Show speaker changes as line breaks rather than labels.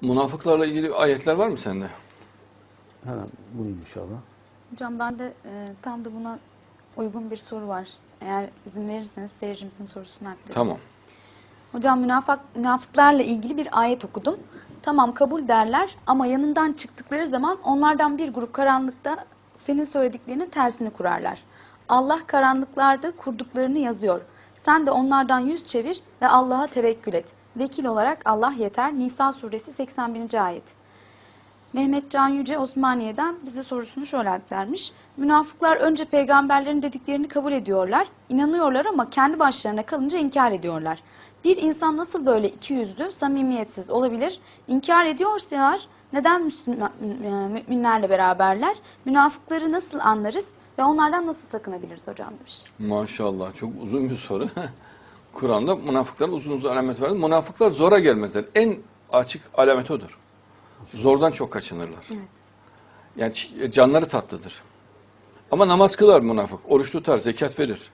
Münafıklarla ilgili ayetler var mı sende?
Hemen bulayım inşallah.
Hocam bende e, tam da buna uygun bir soru var. Eğer izin verirseniz seyircimizin sorusunu aktarayım.
Tamam.
Hocam münafık, münafıklarla ilgili bir ayet okudum. Tamam kabul derler ama yanından çıktıkları zaman onlardan bir grup karanlıkta senin söylediklerinin tersini kurarlar. Allah karanlıklarda kurduklarını yazıyor. Sen de onlardan yüz çevir ve Allah'a tevekkül et. Vekil olarak Allah yeter. Nisa suresi 81. ayet. Mehmet Can Yüce Osmaniye'den bize sorusunu şöyle aktarmış. Münafıklar önce peygamberlerin dediklerini kabul ediyorlar, inanıyorlar ama kendi başlarına kalınca inkar ediyorlar. Bir insan nasıl böyle iki yüzlü, samimiyetsiz olabilir? İnkar ediyorsalar neden Müslüman, e, müminlerle beraberler? Münafıkları nasıl anlarız ve onlardan nasıl sakınabiliriz hocam demiş.
Maşallah çok uzun bir soru. Kur'an'da münafıkların uzun uzun alamet var. Münafıklar zora gelmezler. En açık alamet odur. Zordan çok kaçınırlar.
Evet.
Yani canları tatlıdır. Ama namaz kılar münafık. Oruç tutar, zekat verir.